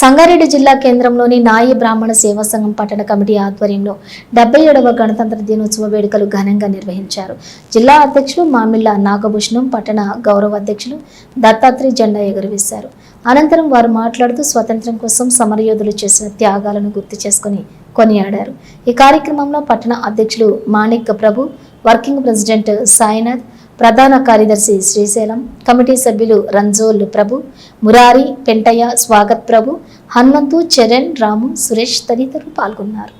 సంగారెడ్డి జిల్లా కేంద్రంలోని నాయి బ్రాహ్మణ సేవా సంఘం పట్టణ కమిటీ ఆధ్వర్యంలో డెబ్బై ఏడవ గణతంత్ర దినోత్సవ వేడుకలు ఘనంగా నిర్వహించారు. జిల్లా అధ్యక్షులు మామిళ్ళ నాగభూషణం పట్టణ గౌరవ అధ్యక్షులు దత్తాత్రి జెండా ఎగురవేశారు. అనంతరం వారు మాట్లాడుతూ స్వతంత్రం కోసం సమరయోధులు చేసిన త్యాగాలను గుర్తు చేసుకుని కొనియాడారు. ఈ కార్యక్రమంలో పట్టణ అధ్యక్షులు మాణిక్ ప్రభు వర్కింగ్ ప్రెసిడెంట్ సాయినాథ్ ప్రధాన కార్యదర్శి శ్రీశైలం కమిటీ సభ్యులు రంజోల్ ప్రభు మురారి పెంటయ్య స్వాగత్ ప్రభు హనుమంతు చరణ్ రాము సురేష్ తదితరులు పాల్గొన్నారు.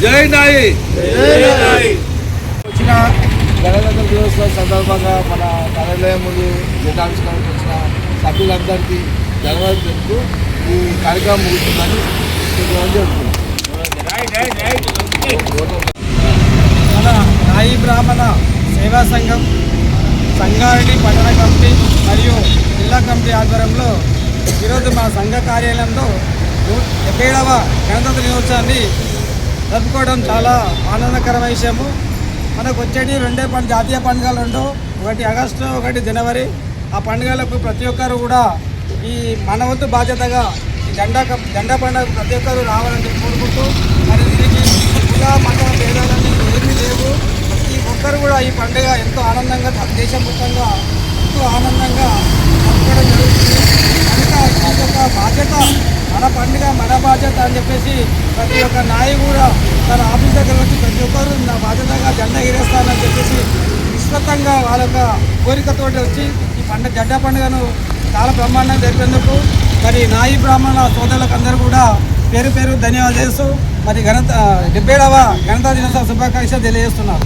జై నాయి! వచ్చిన గణతంత్ర దినోత్సవం సందర్భంగా మన కార్యాలయం ముందు వచ్చిన సభ్యులందరికీ ధన్యవాదాలు చెప్తూ ఈ కార్యక్రమం ముగుతుందని మన రాయి బ్రాహ్మణ సేవా సంఘం సంగారెడ్డి పట్టణ కమిటీ మరియు జిల్లా కమిటీ ఆధ్వర్యంలో ఈరోజు మా సంఘ కార్యాలయంలో డెబ్బై ఏడవ గణతంత్ర దినోత్సవాన్ని జరుపుకోవడం చాలా ఆనందకరమైన విషయము. మనకు వచ్చేటి రెండే పండుగ జాతీయ పండుగలు రెండు ఒకటి ఆగస్టు ఒకటి జనవరి. ఆ పండుగలకు ప్రతి ఒక్కరు కూడా ఈ మన వంతు బాధ్యతగా జెండా జెండా పండుగ ప్రతి ఒక్కరు రావాలని కోరుకుంటూ మరి దీనికి కుల మత భేదాలని ఏమీ లేవు. ప్రతి ఒక్కరు కూడా ఈ పండుగ ఎంతో ఆనందంగా దేశం మొత్తంగా ఎంతో ఆనందంగా జరుపుకోవడం జరుగుతుంది. కనుక ఈ యొక్క బాధ్యత మన పండుగ మన బాధ్యత అని చెప్పేసి ప్రతి ఒక్క నాయకుడు కూడా తన ఆఫీస్ దగ్గర వచ్చి ప్రతి ఒక్కరు నా బాధ్యతగా శాశ్వతంగా వాళ్ళ యొక్క కోరికతో వచ్చి ఈ పండుగ గడ్డ పండుగను చాలా బ్రహ్మాండంగా జరిపేందుకు మరి నాయి బ్రాహ్మణుల సోదరులకు అందరూ కూడా పేరు పేరు ధన్యవాదాలు చేస్తూ మరి ఘనత డెబ్బేడవ గణతా దినోత్సవ శుభాకాంక్షలు తెలియజేస్తున్నారు.